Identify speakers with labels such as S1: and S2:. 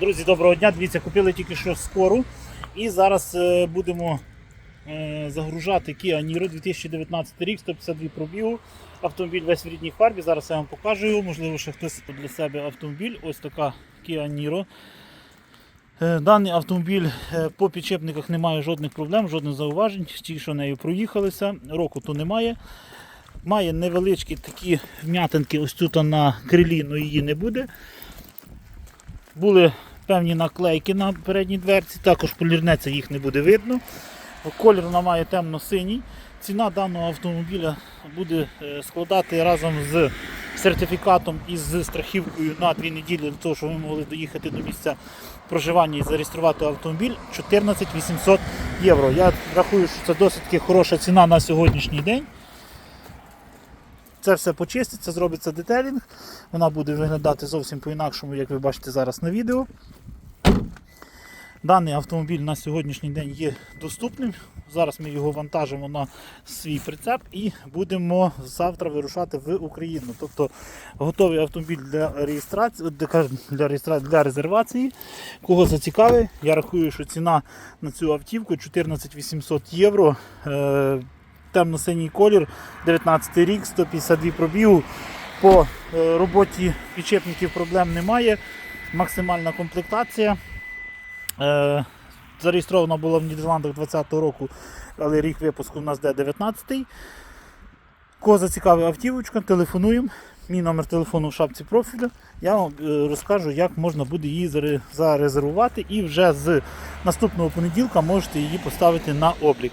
S1: Друзі, доброго дня. Дивіться, купили тільки що скору. І зараз е, будемо е, загружати Kia Niro 2019 рік, 152 пробігу. Автомобіль весь в рідній фарбі. Зараз я вам покажу його. Можливо, ще хтось для себе автомобіль. Ось така Kia Niro. Е, Даний автомобіль по підчепниках немає жодних проблем, жодних зауважень. Ті, що нею проїхалися, року то немає. Має невеличкі такі вм'ятинки ось тут на крилі, але її не буде. Були певні наклейки на передній дверці, також полірнеться їх не буде видно. Колір вона має темно-синій. Ціна даного автомобіля буде е, складати разом з сертифікатом і з страхівкою на 2 неділі для того, щоб ви могли доїхати до місця проживання і зареєструвати автомобіль 14 800 євро. Я рахую, що це досить хороша ціна на сьогоднішній день. Це все почиститься, зробиться детелінг. Вона буде виглядати зовсім по-інакшому, як ви бачите зараз на відео. Даний автомобіль на сьогоднішній день є доступним. Зараз ми його вантажимо на свій прицеп і будемо завтра вирушати в Україну. Тобто готовий автомобіль для реєстрації для, реєстрації, для резервації. Кого зацікавить, я рахую, що ціна на цю автівку 14 800 євро. Темно-синій колір, 19 рік, 152 пробігу. По е, роботі підчепників проблем немає. Максимальна комплектація. Е, Зареєстрована була в Нідерландах 2020 року, але рік випуску у нас де 19-й. Кого зацікавить автівочка, телефонуємо. Мій номер телефону в шапці профілю. Я вам е, розкажу, як можна буде її зарезервувати і вже з наступного понеділка можете її поставити на облік.